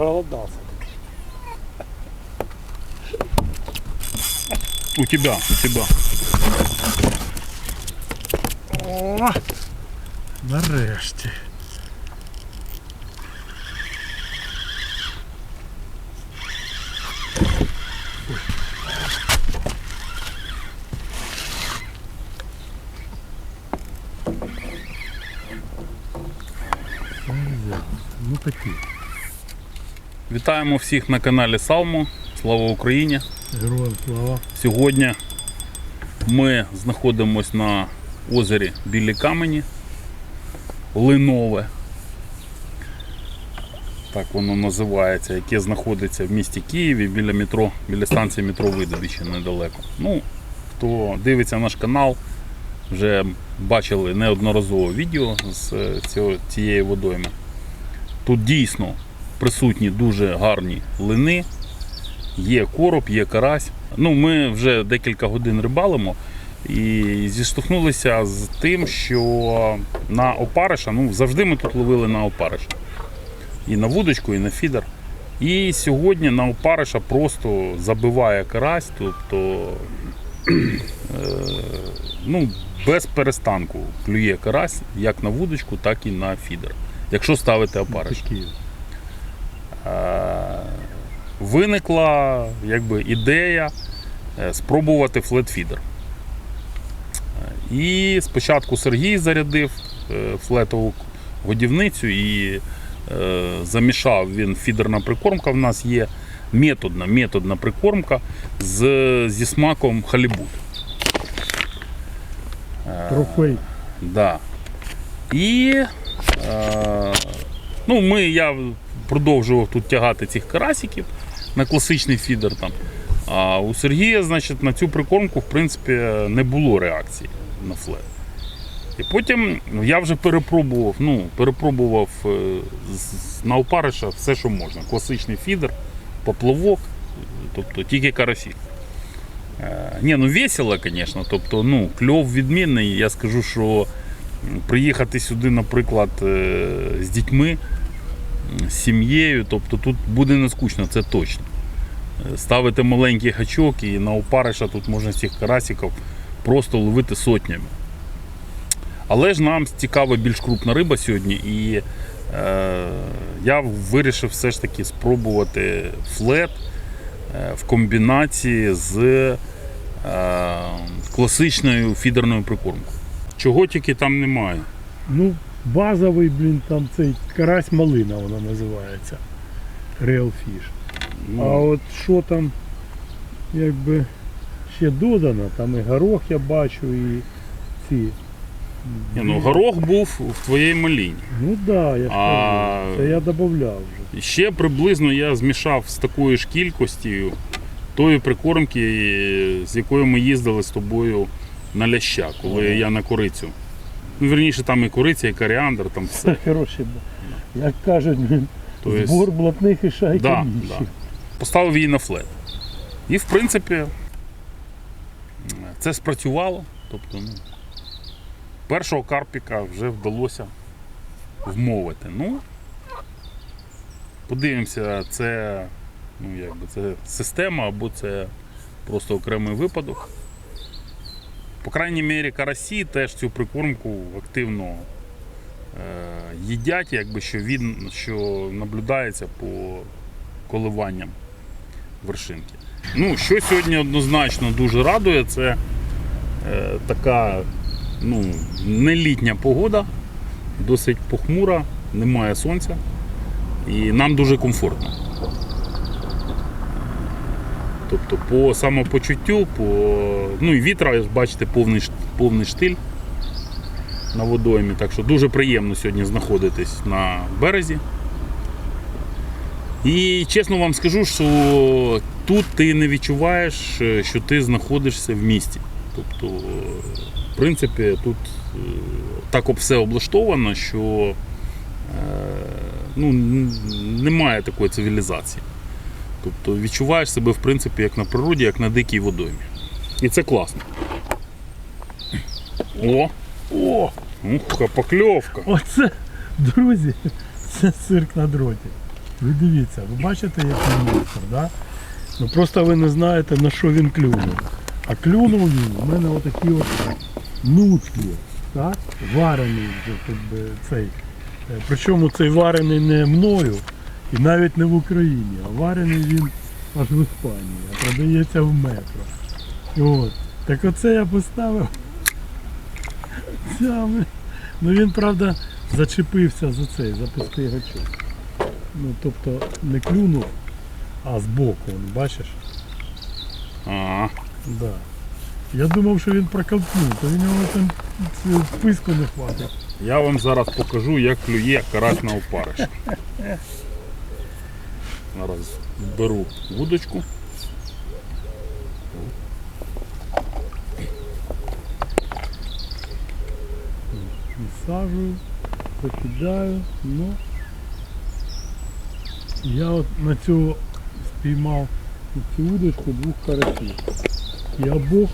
Проголодался. У тебя, у тебя. О, нарешті. Ну такі. Вітаємо всіх на каналі Салмо. Слава Україні! Героям слава. Сьогодні ми знаходимося на озері Білі Камені. Линове. Так воно називається, яке знаходиться в місті Києві біля метро, біля станції метро Видобичі недалеко. Ну, хто дивиться наш канал, вже бачили неодноразово відео з е, цієї водойми. Тут дійсно присутні дуже гарні лини, є короб, є карась. Ну, ми вже декілька годин рибалимо і зіштовхнулися з тим, що на опариша, ну завжди ми тут ловили на опариша. І на вудочку, і на фідер. І сьогодні на опариша просто забиває карась, тобто е, ну, без перестанку клює карась як на вудочку, так і на фідер. Якщо ставити опариш. Е, виникла якби, ідея е, спробувати флетфідер. І спочатку Сергій зарядив флетову годівницю і е, замішав він фідерна прикормка. В нас є методна, методна прикормка з, зі смаком халібут. Трофей. Да. І е, ну, ми, я продовжував тут тягати цих карасиків на класичний фідер. Там. А у Сергія, значить, на цю прикормку, в принципі, не було реакції на флет. І потім ну, я вже перепробував, ну, перепробував е, на опариша все, що можна. Класичний фідер, поплавок, тобто тільки карасі. Е, Ні, ну весело, звісно. Тобто, ну, кльов відмінний. Я скажу, що приїхати сюди, наприклад, е, з дітьми, сім'єю, тобто тут буде не скучно, це точно. Е, Ставити маленький гачок і на опариша тут можна з цих карасиків просто ловити сотнями. Але ж нам цікава більш крупна риба сьогодні, і е, я вирішив все ж таки спробувати флет е, в комбінації з е, класичною фідерною прикормкою. Чого тільки там немає. Ну, базовий, блін, там цей карась малина вона називається. Real fish. Ну, А от що там, якби ще додано, там і горох я бачу, і ці. ні, ну, горох був в твоїй маліні. Ну так, да, я ж А- кажу. Це я додавав вже. Ще приблизно я змішав з такою ж кількістю тої прикормки, з якою ми їздили з тобою на ляща, коли я на корицю. Ну, верніше, там і кориця, і коріандр, там все. Це хороше. Як кажуть, Тобто, збор блатних і шайки Да, да. Поставив її на флет. І в принципі це спрацювало. Тобто, ну, першого карпіка вже вдалося вмовити. Ну, подивимося, це, ну, якби, це система або це просто окремий випадок. По крайній мірі, карасі теж цю прикормку активно е, їдять, якби що він що наблюдається по коливанням вершинки. Ну, що сьогодні однозначно дуже радує, це е, така ну, не літня погода, досить похмура, немає сонця. І нам дуже комфортно. Тобто по самопочуттю, по... ну і вітра, бачите, повний, повний штиль на водоймі. Так що дуже приємно сьогодні знаходитись на березі. І чесно вам скажу, що тут ти не відчуваєш, е, що ти знаходишся в місті. Тобто, е, в принципі, тут е, так все облаштовано, що ну, немає такої цивілізації. Тобто відчуваєш себе в принципі як на природі, як на дикій водоймі. І це класно. О! О, Ух, покльовка. оце, друзі, це цирк на дроті. Ви дивіться, ви бачите, який монстр, да? Ну просто ви не знаєте на що він клюнув. А клюнув він, у мене отакі от нутки, так? Варений вже, цей. Е, Причому цей варений не мною і навіть не в Україні, а варений він аж в Іспанії, а продається в метро. От. Так оце я поставив. Ну він, правда, зачепився за цей, за пустий гачок. Ну, тобто не клюнув, а збоку, бачиш? А, Да. Я думав, що він проковтнув, то він його там цю списку не хватить. я вам зараз покажу, як клює карась на опариш. Зараз беру вудочку. Насаджую, покидаю, ну. Я от на цю спіймав на цю удочку двох карасів. І обох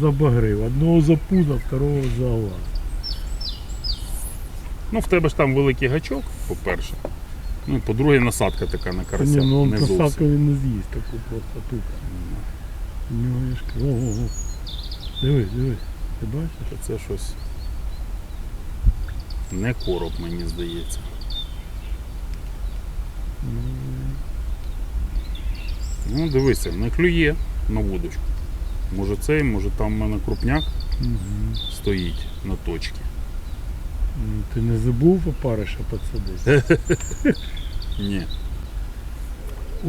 забагрив. Одного за пузо, второго за глаз. Ну, в тебе ж там великий гачок, по-перше. Ну, і по-друге, насадка така на карася. ні, ну не посадку зовсім. він не з'їсть таку просто тут. У нього є ж к- Ого-го. Дивись, дивись. Ти бачиш? Та Це щось. Не короб, мені здається. Ну, дивися, не клює на вудочку. Може цей, може там в мене крупняк Угу. стоїть на точці. Ти не забув опариша підсадити? Ні. О,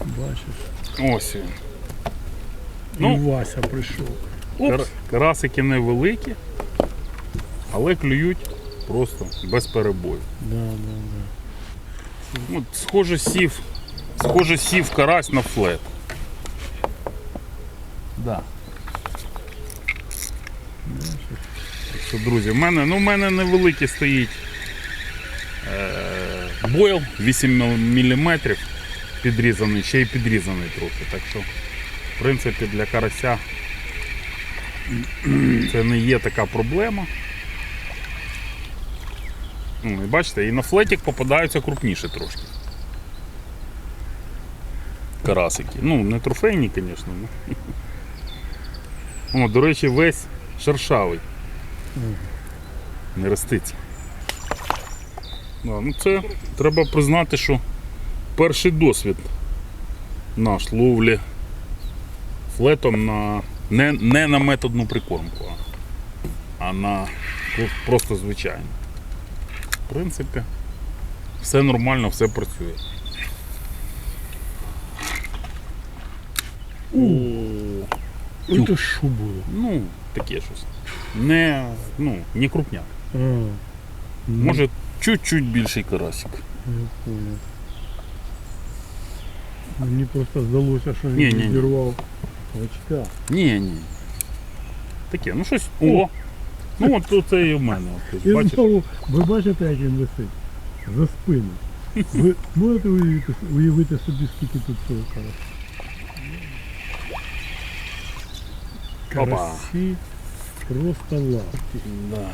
Бачиш? Ось він. Ну, Ну. І Вася прийшов. Кар- Карасики невеликі, але клюють просто без перебою. Да, да, да. От, схоже, сів, схоже, сів карась на флет. Да. Що, друзі, в мене, ну, в мене невеликий стоїть е, бойл 8 мм підрізаний, ще й підрізаний трохи. Так що, в принципі, для карася це не є така проблема. Ну, і бачите, і на флетік попадаються крупніші трошки. Карасики. Ну, не трофейні, звісно. Ну. О, до речі, весь шершавий. Не роститься. Да, ну це треба признати, що перший досвід наш ловлі флетом на не, не на методну прикормку, а, а на просто звичайну. В принципі, все нормально, все працює. О, Ой, то що було? ну, таке щось. Не, ну, не крупняк. А, ну, Може, чуть-чуть більший карасик. Я понял. Мені просто здалося, що він Ні, ні, ні. відірвав очка. Ні, ні. Таке, ну щось. О! Ну от це і в мене. От, І бачиш? знову, ви бачите, як він висить? За спину. Ви можете уявити, уявити собі, скільки тут цього карася? Опа. Карасі Просто лапки. Да.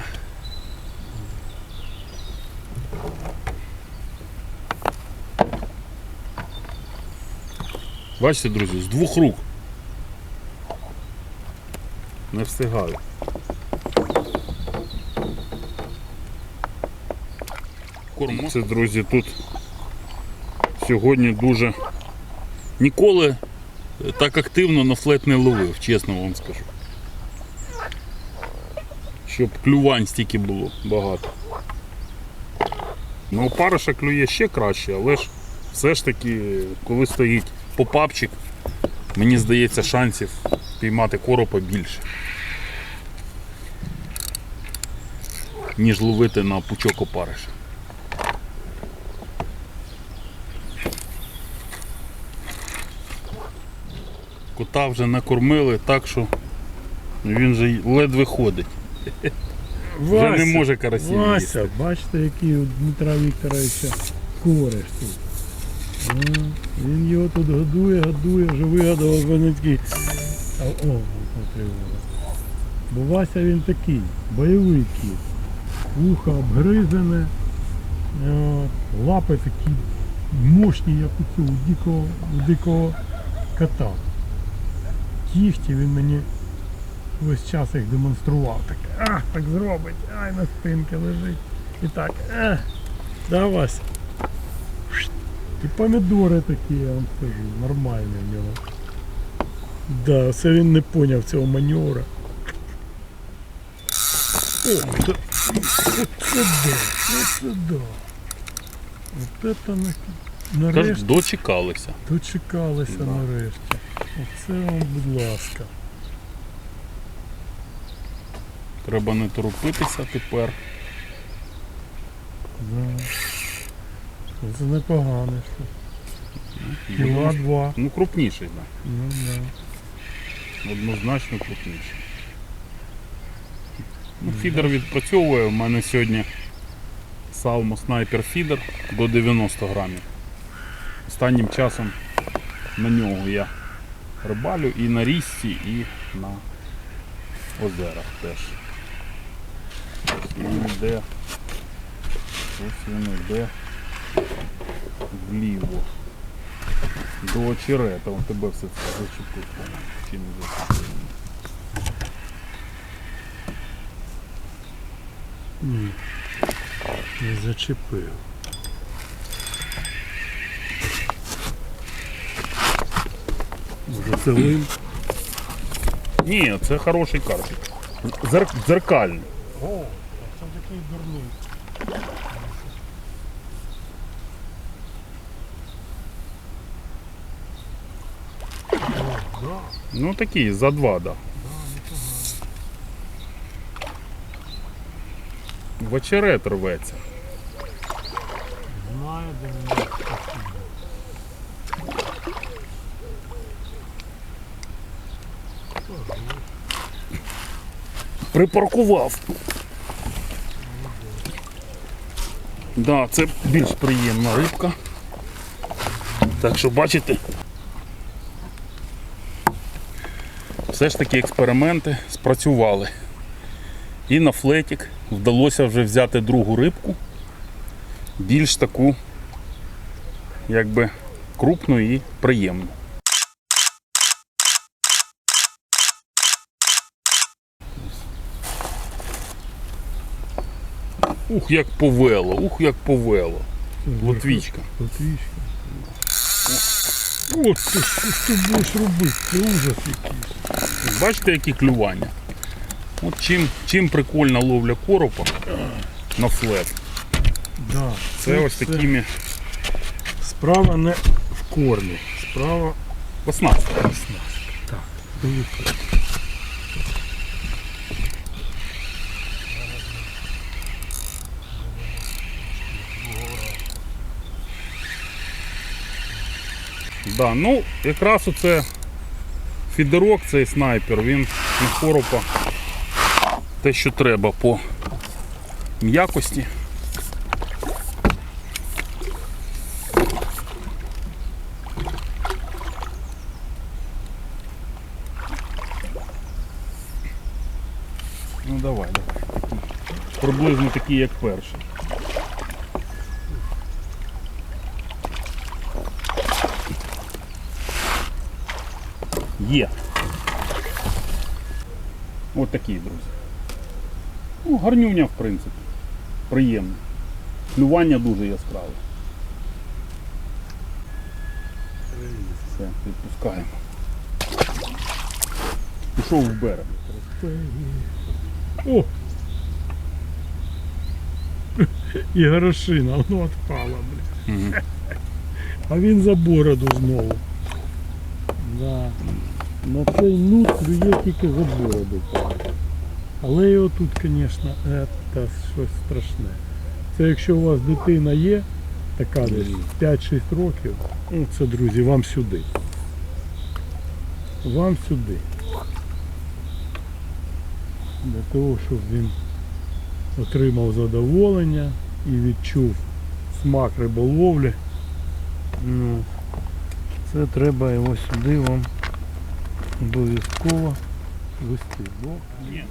Бачите, друзі, з двох рук. Не встигаю. Кормо. Це, друзі, тут сьогодні дуже ніколи так активно на флет не ловив, чесно вам скажу щоб клювань стільки було багато. Ну, опариша клює ще краще, але ж все ж таки, коли стоїть попапчик, мені здається, шансів піймати коропа більше. Ніж ловити на пучок опариша. Кота вже накормили так, що він же ледве ходить. Вже не може карасів їсти. Бачите, який у Дмитра Вікторовича кореш тут. А, він його тут годує, годує, вже вигадував вони такі. А, О, тривога. Бо Вася він такий, бойовий кіт. Вухо обгризене, от, лапи такі мощні, як у цього у дикого, у дикого кота. Кіхті він мені весь час їх демонстрував. Так, ах, так зробить, ай на спинці лежить. І так, ах, да, Вася. І помідори такі, я вам скажу, нормальні в нього. Да, це він не поняв цього маневра. О, це, оце да, оце да. От на- нарешті дочекалися. дочекалися Да. нарешті. Оце вам, будь ласка. Треба не торопитися тепер. Да. Це непогано. що. Кіла два. Ну, крупніший, так. Ну, да. Да. Однозначно крупніший. Ну, фідер відпрацьовує. У мене сьогодні Salmo Sniper Feeder до 90 грамів. Останнім часом на нього я рибалю і на річці, і на озерах теж. Він йде. Ось він йде вліво. До очерета, он тебе все це зачепив. Чи не зачепив? Ні. Не зачепив. Зацелив. Ні, це хороший карпік. Зер... Дзеркальний. О, такий дурний. Ну такий, за два, да. В очерет рветься. Знаю, де мене. Припаркував. Да, це більш приємна рибка. Так що бачите. Все ж таки експерименти спрацювали. І на флетік вдалося вже взяти другу рибку. Більш таку, якби крупну і приємну. Ух, як повело, ух, як повело. Лотвічка. Латвічка. От ти що ж ти будеш робити? Це ужас якийсь. Бачите, які клювання? От чим, чим прикольна ловля коропа на флет. Да, Це ось такими Справа не в кормі. Справа оснастками. так. Дивіться. Да, ну, якраз оце фідерок, цей снайпер, він на коропа те, що треба по м'якості. Ну давай, давай. Приблизно такий, як перший. Є. От такі, друзі. Ну, гарнюня, в принципі. Приємно. Клювання дуже яскраве. Все, відпускаємо. Пішов в берег. О! І горошина, воно відпала, бля. Угу. А він за бороду знову. Да. На цей нут клює тільки за бороду. Але його тут, звісно, це щось страшне. Це якщо у вас дитина є, така десь 5-6 років, ну це, друзі, вам сюди. Вам сюди. Для того, щоб він отримав задоволення і відчув смак риболовлі. Ну, це треба його сюди вам обов'язково вести. Бо Є.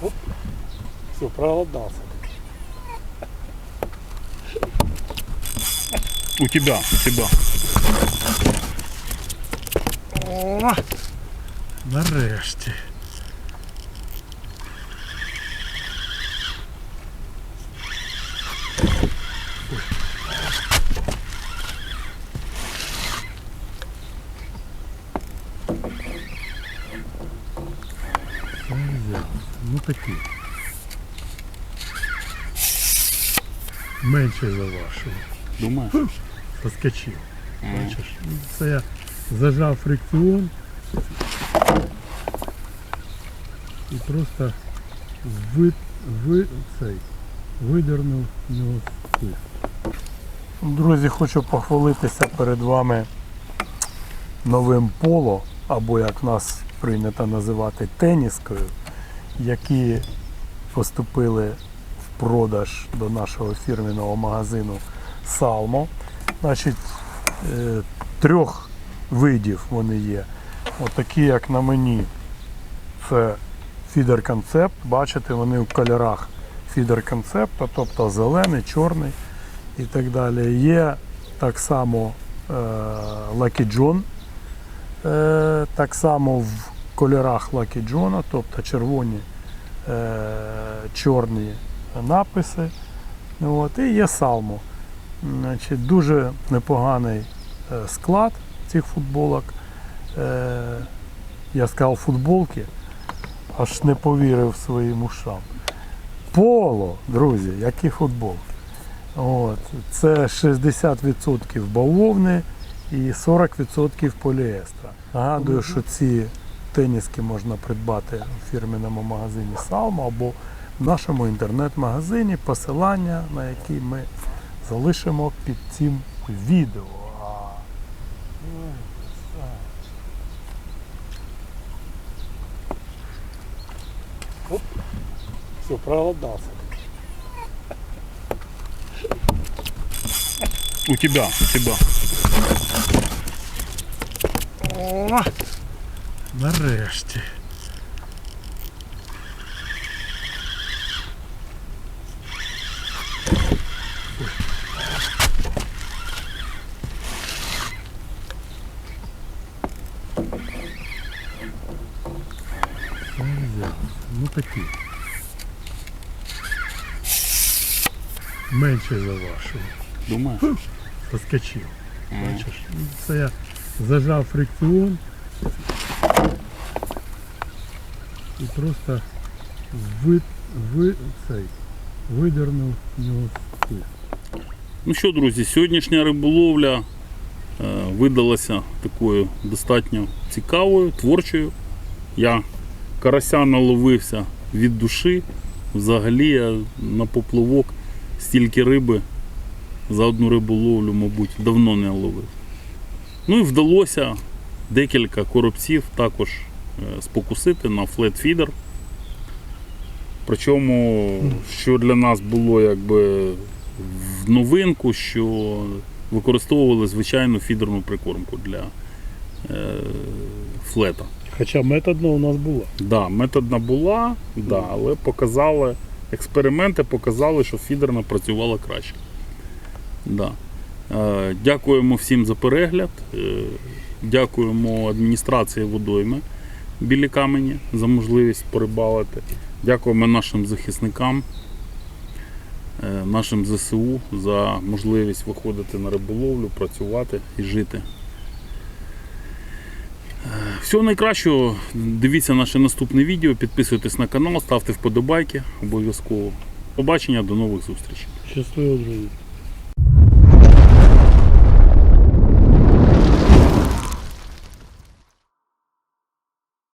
Красавчик. Все, проголодался. У тебя, у тебя. О, нарешті. Такі. Менше за вашого. Думаєш? Соскочив. Бачиш? Це я зажав фрикціон і просто ви, ви, цей, видернув в нього спис. Друзі, хочу похвалитися перед вами новим поло, або як нас прийнято називати теніскою, які поступили в продаж до нашого фірменного магазину Салмо. Значить, е, трьох видів вони є. Отакі, як на мені, це фідер концепт. Бачите, вони в кольорах фідер концепта, тобто зелений, чорний і так далі. Є так само е, Lucky John, е, так само в кольорах Lucky John, тобто червоні, е, чорні написи. От, і є Салмо. Значить, дуже непоганий е, склад цих футболок. Е, Я сказав футболки, аж не повірив своїм ушам. Поло, друзі, які футболки. От, це 60% бавовни і 40% поліестра. Нагадую, що ці теніски можна придбати у фірменному магазині Salmo або в нашому інтернет-магазині, посилання на який ми залишимо під цим відео. Оп. Все, проголодался. У тебя, у тебя. Нарешті. Ну такі. Менше за вашого. Думаєш? Соскочив. Бачиш? Це я зажав фрикціон і просто ви, ви, цей, видернув в нього спис. Ну що, друзі, сьогоднішня риболовля е, видалася такою достатньо цікавою, творчою. Я карася наловився від душі. Взагалі я на поплавок стільки риби за одну риболовлю, мабуть, давно не ловив. Ну і вдалося декілька коробців також спокусити на флетфідер. Причому, що для нас було якби в новинку, що використовували звичайну фідерну прикормку для е, флета. Хоча методна у нас була. Да, методна була, да, але показали, експерименти показали, що фідерна працювала краще. Да. Е, дякуємо всім за перегляд. Е, дякуємо адміністрації водойми білі камені за можливість порибалити. Дякуємо нашим захисникам, е, нашим ЗСУ за можливість виходити на риболовлю, працювати і жити. Всього найкращого. Дивіться наше наступне відео, підписуйтесь на канал, ставте вподобайки обов'язково. Побачення, до нових зустрічей. Щасливо, друзі.